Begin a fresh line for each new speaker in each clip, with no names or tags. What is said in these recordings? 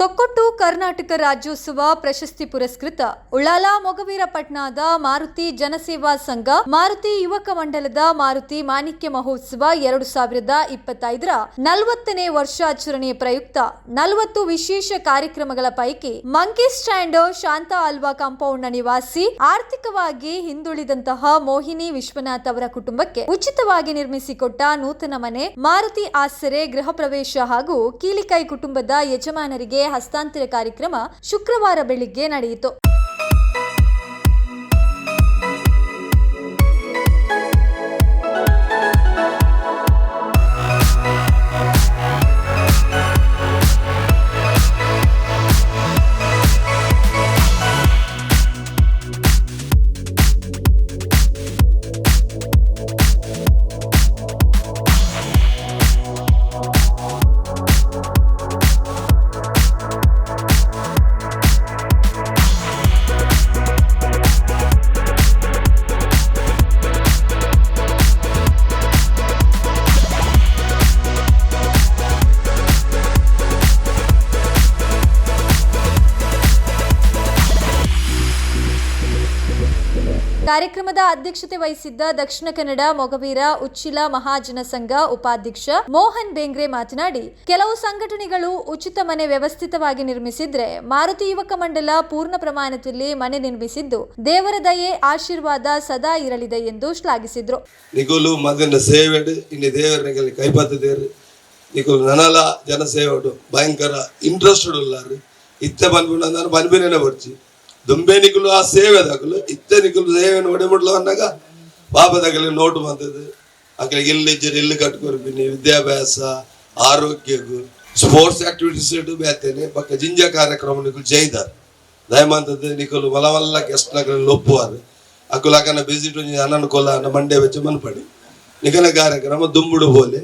ತೊಕ್ಕೊಟ್ಟು ಕರ್ನಾಟಕ ರಾಜ್ಯೋತ್ಸವ ಪ್ರಶಸ್ತಿ ಪುರಸ್ಕೃತ ಉಳ್ಳಾಲ ಮೊಗವೀರಪಟ್ನಾದ ಮಾರುತಿ ಜನಸೇವಾ ಸಂಘ, ಮಾರುತಿ ಯುವಕ ಮಂಡಲದ ಮಾರುತಿ ಮಾಣಿಕ್ಯ ಮಹೋತ್ಸವ ಎರಡು ಸಾವಿರದ ಇಪ್ಪತ್ತೈದರ ನಲವತ್ತನೇ ವರ್ಷಾಚರಣೆಯ ಪ್ರಯುಕ್ತ ನಲವತ್ತು ವಿಶೇಷ ಕಾರ್ಯಕ್ರಮಗಳ ಪೈಕಿ ಮಂಕಿ ಸ್ಟ್ಯಾಂಡ್, ಶಾಂತ ಆಲ್ವಾ ಕಾಂಪೌಂಡ್ನ ನಿವಾಸಿ, ಆರ್ಥಿಕವಾಗಿ ಹಿಂದುಳಿದಂತಹ ಮೋಹಿನಿ ವಿಶ್ವನಾಥ್ ಅವರ ಕುಟುಂಬಕ್ಕೆ ಉಚಿತವಾಗಿ ನಿರ್ಮಿಸಿಕೊಟ್ಟ ನೂತನ ಮನೆ, ಮಾರುತಿ ಆಸರೆ ಗೃಹ ಪ್ರವೇಶ ಹಾಗೂ ಕೀಲಿಕೈ ಕುಟುಂಬದ ಯಜಮಾನರಿಗೆ ಹಸ್ತಾಂತರ ಕಾರ್ಯಕ್ರಮ ಶುಕ್ರವಾರ ಬೆಳಿಗ್ಗೆ ನಡೆಯಿತು. ಕಾರ್ಯಕ್ರಮದ ಅಧ್ಯಕ್ಷತೆ ವಹಿಸಿದ್ದ ದಕ್ಷಿಣ ಕನ್ನಡ ಮೊಗವೀರ ಉಚ್ಚಿಲ ಮಹಾಜನ ಸಂಘ ಉಪಾಧ್ಯಕ್ಷ ಮೋಹನ್ ಬೇಂಗ್ರೆ ಮಾತನಾಡಿ, ಕೆಲವು ಸಂಘಟನೆಗಳು ಉಚಿತ ಮನೆ ವ್ಯವಸ್ಥಿತವಾಗಿ ನಿರ್ಮಿಸಿದ್ರೆ ಮಾರುತಿ ಯುವಕ ಮಂಡಲ ಪೂರ್ಣ ಪ್ರಮಾಣದಲ್ಲಿ ಮನೆ ನಿರ್ಮಿಸಿದ್ದು ದೇವರ ದಯೆ, ಆಶೀರ್ವಾದ ಸದಾ ಇರಲಿದೆ ಎಂದು ಶ್ಲಾಘಿಸಿದ್ರು.
ನಿಗುಲು ಮಗನ ನನಲ ಭಯಂಕರ ಇಂಟ್ರೆಸ್ಟೆಡ್ ಉಲ್ಲಾರು ಇತ್ತೆ ಬನ್ಬಿಡ ನಾನು ಬರ್ಚಿ ದುಂಬೆ ನಿಗುಲು ಆ ಸೇವೆ ತಗಲು ಇತ್ತೆ ನಿಗುಲು ಸೇವೆ ನೋಡಿ ಮುಡ್ಲು ಅನ್ನಗ ಪಾಪದಾಗಲಿ ನೋಟು ಬಂದದ್ದು ಅಕ್ಕಳಿಗೆ ಇಲ್ಲಿ ಇಜ್ಜರು ಇಲ್ಲಿ ಕಟ್ಕೊರ್ಬಿನಿ ವಿದ್ಯಾಭ್ಯಾಸ ಆರೋಗ್ಯಗೂ ಸ್ಪೋರ್ಟ್ಸ್ ಆಕ್ಟಿವಿಟೀಸ್ ಇಡು ಬೇತೇನೆ ಪಕ್ಕ ಜಿಂಜ ಕಾರ್ಯಕ್ರಮ ನಿಗುಲು ಜೈದಾರ್ ದಯಮಾಂತದ್ದು ನಿಕುಲು ಮಲ ಮಲ್ಲ ಗೆಸ್ಟ್ ನಗರಲ್ಲಿ ಒಪ್ಪುವಾರು ಅಕ್ಕುಲು ಅಕ್ಕನ ಬಿಸಿಟ್ ಒಂಜಿ ಅನನುಕೂಲ ಅನ್ನ ಮಂಡೆ ವೆಚ್ಚ ಮನ್ಪಡಿ ನಿಗನ ಕಾರ್ಯಕ್ರಮ ದುಂಬುಡು ಬೋಲೆ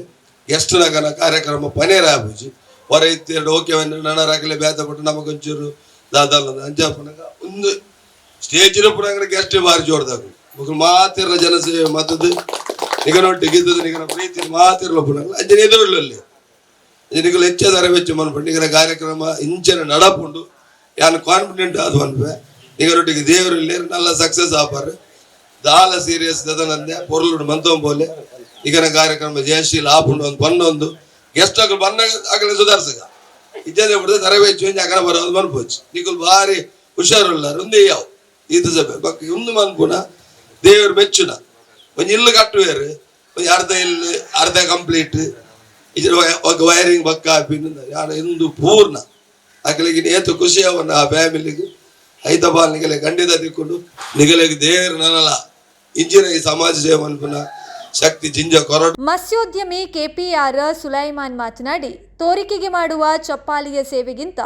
ಗೆಸ್ಟ್ ನಗನ ಕಾರ್ಯಕ್ರಮ ಪನೇರ ಆಬುಜಿ ಹೊರ ಇತ್ತೆರಡು ಓಕೆ ನನರಾಗಲೇ ಬೇತ ಕೊಟ್ಟು ನಮಗೊಂಚೂರು ದಾದಲ್ಲ ಅಂಜಾಪನಗ ಒಂದು ಸ್ಟೇಜ್ ಪುನಗ ಗೆಸ್ಟ್ ಬಾರಿ ಜೋರ್ದಾಗ ಮಕ್ಕಳು ಮಾತಿರಲ ಜನಸೇವೆ ಮತ್ತದು ನಿಗನೊಟ್ಟು ಗೆದ್ದದ ನಿಗನ ಪ್ರೀತಿ ಮಾತಿರಲ ಪುನಗ ಅಂಜನ ಎದುರುಳ್ಳಲ್ಲಿ ನಿಗಲು ಹೆಚ್ಚಾದ ವೆಚ್ಚ ಮನ್ಪಂಡು ನಿಗನ ಕಾರ್ಯಕ್ರಮ ಇಂಚನ ನಡಪುಂಡು. ಯಾನು ಕಾನ್ಫಿಡೆಂಟ್ ಆದ ಅನ್ಪೆ ನಿಗನೊಟ್ಟಿಗೆ ದೇವರು ನಲ್ಲ ಸಕ್ಸಸ್ ಆಪಾರು. ದಾಲ ಸೀರಿಯಸ್ ದದನಂದೆ ಪೊರ್ಲುಡು ಮಂತೋಂ ಬೋಲೆ ಈಗನ ಕಾರ್ಯಕ್ರಮ ಜಯಶೀಲ ಆಪುಂಡು, ಒಂದು ಪನ್ನೊಂದು. ಗೆಸ್ಟ್ ಆಗ ಬನ್ನ ಆಗಲೇ ಸುಧಾರಿಸಗ. ಇಜ್ಜದೆ ಬಿಡದೆ ತರಬೇತಿ ಚೇಂಜ್ ಆಗಲ್ಲ ಬರೋದು ಮನ್ಪೋಚ್ ನೀವು ಭಾರಿ ಬಾರಿ ಒಂದೇ ಯಾವ? ಇದು ಬಕ್ ಒಂದು ಮನ್ಪುನ ದೇವರು ಮೆಚ್ಚುನ. ಒಂದು ಇಲ್ಲು ಕಟ್ಟುವೇರು ಒಂಜಿ ಅರ್ಧ ಇಲ್ಲು, ಅರ್ಧ ಕಂಪ್ಲೀಟ್ ಇದ್ರ ವೈರಿಂಗ್ ಬಕ್ಕ ಹಾಪಿನ ಯಾರು ಇಂದು ಪೂರ್ಣ. ಅಕಲಿಗೆ ನೇತು ಖುಷಿ ಅವನ್ನ ಆ ಫ್ಯಾಮಿಲಿಗೆ ಹೈದರಾಬಾದ್ ನಿಗಲೆ ಖಂಡಿತ ತಿಕ್ಕೊಂಡು ನಿಗಲೆಗೆ ದೇವ್ರ ನನಲ ಇಂಜಿನ ಈ ಸಮಾಜ ಸೇವೆ ಮನ್ಪುನ ಶಕ್ತಿ, ಜಿಂಜ ಕೊರಡು.
ಮತ್ಸ್ಯೋದ್ಯಮಿ ಕೆಪಿಆರ್ ಸುಲೈಮಾನ್ ಮಾತನಾಡಿ ತೋರಿಕೆಗೆ ಮಾಡುವ ಚಪ್ಪಾಲಿಯ ಸೇವೆಗಿಂತ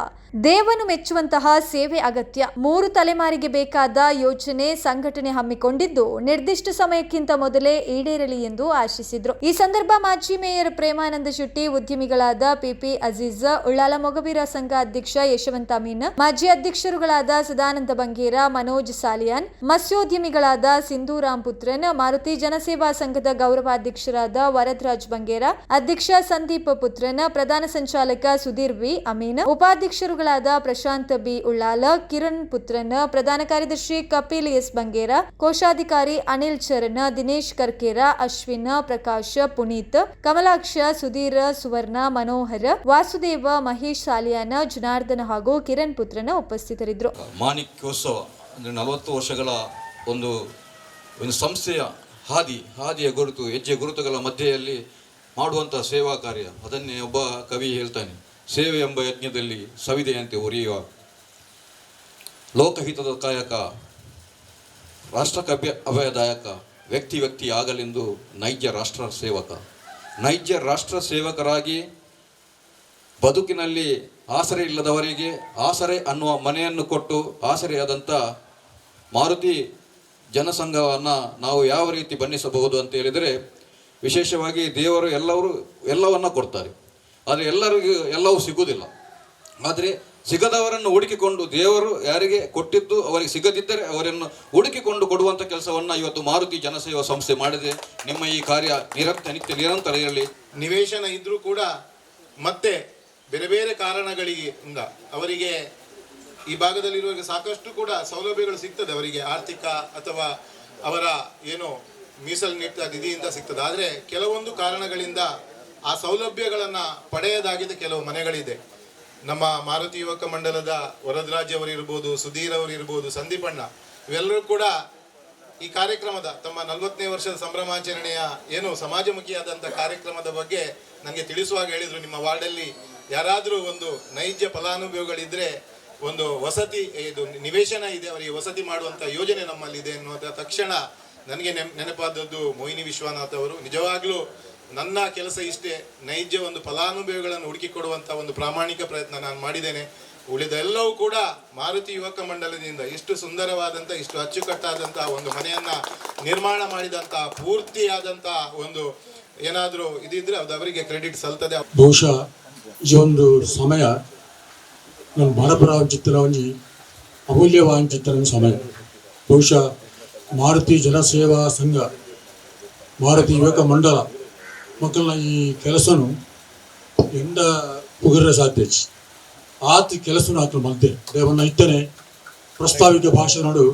ದೇವನು ಮೆಚ್ಚುವಂತಹ ಸೇವೆ ಅಗತ್ಯ. ಮೂರು ತಲೆಮಾರಿಗೆ ಬೇಕಾದ ಯೋಜನೆ ಸಂಘಟನೆ ಹಮ್ಮಿಕೊಂಡಿದ್ದು ನಿರ್ದಿಷ್ಟ ಸಮಯಕ್ಕಿಂತ ಮೊದಲೇ ಈಡೇರಲಿ ಎಂದು ಆಶಿಸಿದ್ರು. ಈ ಸಂದರ್ಭ ಮಾಜಿ ಮೇಯರ್ ಪ್ರೇಮಾನಂದ ಶೆಟ್ಟಿ, ಉದ್ಯಮಿಗಳಾದ ಪಿಪಿ ಅಜೀಜ್, ಉಳ್ಳಾಲ ಮೊಗವೀರ ಸಂಘ ಅಧ್ಯಕ್ಷ ಯಶವಂತ ಮೀನ್, ಮಾಜಿ ಅಧ್ಯಕ್ಷರುಗಳಾದ ಸದಾನಂದ ಬಂಗೇರ, ಮನೋಜ್ ಸಾಲಿಯಾನ್, ಮತ್ಸ್ಯೋದ್ಯಮಿಗಳಾದ ಸಿಂಧೂರಾಮ್ ಪುತ್ರನ್ ಮಾರುತಿ ಜನಸೇವಾ ಸಂಘದ ಗೌರವಾಧ್ಯಕ್ಷರಾದ ವರದರಾಜ್ ಬಂಗೇರ, ಅಧ್ಯಕ್ಷ ಸಂದೀಪ್ ಪುತ್ರನ್, ಪ್ರಧಾನ ಸಂಚಾಲಕ ಸುಧೀರ್ ವಿ. ಅಮೀನ್, ಉಪಾಧ್ಯಕ್ಷರುಗಳಾದ ಪ್ರಶಾಂತ್ ಬಿ. ಉಳ್ಳಾಲ, ಕಿರಣ್ ಪುತ್ರನ್, ಪ್ರಧಾನ ಕಾರ್ಯದರ್ಶಿ ಕಪಿಲ್ ಎಸ್. ಬಂಗೇರ, ಕೋಶಾಧಿಕಾರಿ ಅನಿಲ್ ಚರಣ್, ದಿನೇಶ್ ಕರ್ಕೇರ, ಅಶ್ವಿನ್, ಪ್ರಕಾಶ್, ಪುನೀತ್, ಕಮಲಾಕ್ಷ, ಸುಧೀರ್, ಸುವರ್ಣ, ಮನೋಹರ್, ವಾಸುದೇವ, ಮಹೇಶ್ ಸಾಲಿಯಾನ, ಜನಾರ್ದನ್ ಹಾಗೂ ಕಿರಣ್ ಪುತ್ರನ ಉಪಸ್ಥಿತರಿದ್ದರು.
ಮಾಣಿಕ್ಯೋತ್ಸವ ಅಂದರೆ ವರ್ಷಗಳ ಒಂದು ಒಂದು ಸಂಸ್ಥೆಯ ಹಾದಿ, ಹಾದಿಯ ಗುರುತು ಹೆಜ್ಜೆ ಗುರುತುಗಳ ಮಧ್ಯೆಯಲ್ಲಿ ಮಾಡುವಂಥ ಸೇವಾ ಕಾರ್ಯ. ಅದನ್ನೇ ಒಬ್ಬ ಕವಿ ಹೇಳ್ತಾನೆ, ಸೇವೆ ಎಂಬ ಯಜ್ಞದಲ್ಲಿ ಸವಿದೆಯಂತೆ ಉರಿಯುವ ಲೋಕಹಿತದ ಕಾಯಕ ರಾಷ್ಟ್ರಕ್ಕೆ ಅಭಯದಾಯಕ, ವ್ಯಕ್ತಿ ವ್ಯಕ್ತಿ ಆಗಲೆಂದು ನೈಜ ರಾಷ್ಟ್ರ ಸೇವಕ. ನೈಜ ರಾಷ್ಟ್ರ ಸೇವಕರಾಗಿ ಬದುಕಿನಲ್ಲಿ ಆಸರೆ ಇಲ್ಲದವರಿಗೆ ಆಸರೆ ಅನ್ನುವ ಮನೆಯನ್ನು ಕೊಟ್ಟು ಆಸರೆಯಾದಂಥ ಮಾರುತಿ ಜನಸಂಘವನ್ನು ನಾವು ಯಾವ ರೀತಿ ಬಣ್ಣಿಸಬಹುದು ಅಂತ ಹೇಳಿದರೆ ವಿಶೇಷವಾಗಿ ದೇವರು ಎಲ್ಲವರು ಎಲ್ಲವನ್ನ ಕೊಡ್ತಾರೆ. ಆದರೆ ಎಲ್ಲರಿಗೂ ಎಲ್ಲವೂ ಸಿಗುವುದಿಲ್ಲ. ಆದರೆ ಸಿಗದವರನ್ನು ಹುಡುಕಿಕೊಂಡು ದೇವರು ಯಾರಿಗೆ ಕೊಟ್ಟಿದ್ದು ಅವರಿಗೆ ಸಿಗದಿದ್ದರೆ ಅವರನ್ನು ಹುಡುಕಿಕೊಂಡು ಕೊಡುವಂಥ ಕೆಲಸವನ್ನು ಇವತ್ತು ಮಾರುತಿ ಜನಸೇವಾ ಸಂಸ್ಥೆ ಮಾಡಿದೆ. ನಿಮ್ಮ ಈ ಕಾರ್ಯ ನಿರಂತರ ನಿತ್ಯ ನಿರಂತರ ಇರಲಿ.
ನಿವೇಶನ ಇದ್ದರೂ ಕೂಡ ಮತ್ತೆ ಬೇರೆ ಬೇರೆ ಕಾರಣಗಳಿಂದ ಅವರಿಗೆ ಈ ಭಾಗದಲ್ಲಿರುವಾಗ ಸಾಕಷ್ಟು ಕೂಡ ಸೌಲಭ್ಯಗಳು ಸಿಗ್ತದೆ ಅವರಿಗೆ ಆರ್ಥಿಕ ಅಥವಾ ಅವರ ಏನು ಮೀಸಲಿನಿಟ್ಟ ನಿಧಿಯಿಂದ ಸಿಗ್ತದೆ. ಆದರೆ ಕೆಲವೊಂದು ಕಾರಣಗಳಿಂದ ಆ ಸೌಲಭ್ಯಗಳನ್ನು ಪಡೆಯದಾಗಿದೆ ಕೆಲವು ಮನೆಗಳಿದೆ. ನಮ್ಮ ಮಾರುತಿ ಯುವಕ ಮಂಡಲದ ವರದರಾಜ್ ಅವರಿರ್ಬೋದು ಸುಧೀರ್ ಅವರಿರ್ಬೋದು ಸಂದೀಪಣ್ಣ ಇವೆಲ್ಲರೂ ಕೂಡ ಈ ಕಾರ್ಯಕ್ರಮದ ತಮ್ಮ ನಲವತ್ತನೇ ವರ್ಷದ ಸಂಭ್ರಮಾಚರಣೆಯ ಏನು ಸಮಾಜಮುಖಿಯಾದಂಥ ಕಾರ್ಯಕ್ರಮದ ಬಗ್ಗೆ ನನಗೆ ತಿಳಿಸುವಾಗ ಹೇಳಿದರು. ನಿಮ್ಮ ವಾರ್ಡಲ್ಲಿ ಯಾರಾದರೂ ಒಂದು ನೈಜ ಫಲಾನುಭವಿಗಳಿದ್ದರೆ ಒಂದು ವಸತಿ, ಇದು ನಿವೇಶನ ಇದೆ, ಅವರಿಗೆ ವಸತಿ ಮಾಡುವಂಥ ಯೋಜನೆ ನಮ್ಮಲ್ಲಿದೆ ಅನ್ನುವಂಥ ತಕ್ಷಣ ನನಗೆ ನೆನ್, ನೆನಪಾದದ್ದು ಮೋಹಿನಿ ವಿಶ್ವನಾಥ್ ಅವರು. ನಿಜವಾಗ್ಲೂ ನನ್ನ ಕೆಲಸ ಇಷ್ಟೇ, ನೈಜ ಒಂದು ಫಲಾನುಭವಿಗಳನ್ನು ಹುಡುಕಿಕೊಡುವಂಥ ಒಂದು ಪ್ರಾಮಾಣಿಕ ಪ್ರಯತ್ನ ನಾನು ಮಾಡಿದ್ದೇನೆ. ಉಳಿದೆಲ್ಲವೂ ಕೂಡ ಮಾರುತಿ ಯುವಕ ಮಂಡಲದಿಂದ ಇಷ್ಟು ಸುಂದರವಾದಂಥ ಇಷ್ಟು ಅಚ್ಚುಕಟ್ಟಾದಂಥ ಒಂದು ಮನೆಯನ್ನ ನಿರ್ಮಾಣ ಮಾಡಿದಂಥ ಪೂರ್ತಿಯಾದಂಥ ಒಂದು ಏನಾದರೂ ಇದಿದ್ರೆ ಅದು ಅವರಿಗೆ ಕ್ರೆಡಿಟ್ ಸಲ್ತದೆ.
ಬಹುಶಃ ಈ ಒಂದು ಸಮಯ ನಮ್ಮ ಬಾಲಪುರ ಚಿತ್ರ ಒಂಜಿ ಅಮೂಲ್ಯವಾದ ಚಿತ್ರ ಸಮಯ. ಬಹುಶಃ ಮಾರುತಿ ಜನಸೇವಾ ಸಂಘ, ಮಾರುತಿ ಯುವಕ ಮಂಡಲ ಮಕ್ಕಳನ್ನ ಈ ಕೆಲಸನು ಎಂದ ಪುಗರ ಸಾಧ್ಯ ಆತ ಕೆಲಸನು ಆತ ಮಧ್ಯೆ. ದೇವನ್ನ ಇತ್ತನೆ ಪ್ರಸ್ತಾವಿಕ ಭಾಷಣಡು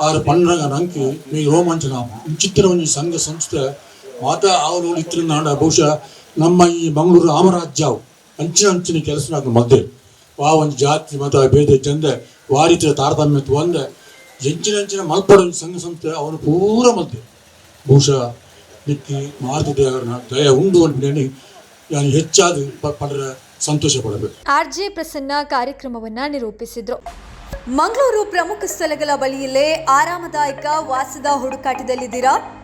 ಆರು ಪಂಡ್ರಂಗ ನಂಕಿ ಮೇ ರೋಮಾಂಚನ ಚಿತ್ರ ಒಂಜಿ ಸಂಘ ಸಂಸ್ಥೆ ಮಾತ ಆವಲು ಇತ್ರ ನಾಡ ಬಹುಶಃ ನಮ್ಮ ಈ ಮಂಗಳೂರು ರಾಮರಾಜ್ಯವು ಅಂಚಿನ ಅಂಚಿನ ಕೆಲಸ ಮಧ್ಯೆ. ಆ ಒಂದು ಜಾತಿ, ಮತ ಭೇದ ಚಂದೆ ವಾರಿತ ತಾರತಮ್ಯ ಒಂದ ಎಂಚಿನ ಅಂಚಿನ ಮಲ್ಪಡ ಸಂಘ ಸಂಸ್ಥೆ, ಅವನು ಪೂರ ಮಧ್ಯೆ ಬಹುಶಃ ನಿಕ್ಕಿ ಮಾರುತಿ ದೇವರನ್ನ ದಯ ಉಂಡು ಅಂತೇಳಿ ನಾನು ಹೆಚ್ಚಾದ ಪಡರ ಸಂತೋಷ ಪಡಬೇಕು.
ಆರ್ ಜೆ ಪ್ರಸನ್ನ ಕಾರ್ಯಕ್ರಮವನ್ನ ನಿರೂಪಿಸಿದ್ರು. ಮಂಗಳೂರು ಪ್ರಮುಖ ಸ್ಥಳಗಳ ಬಳಿಯಲ್ಲೇ ಆರಾಮದಾಯಕ ವಾಸದ ಹುಡುಕಾಟದಲ್ಲಿದ್ದೀರಾ?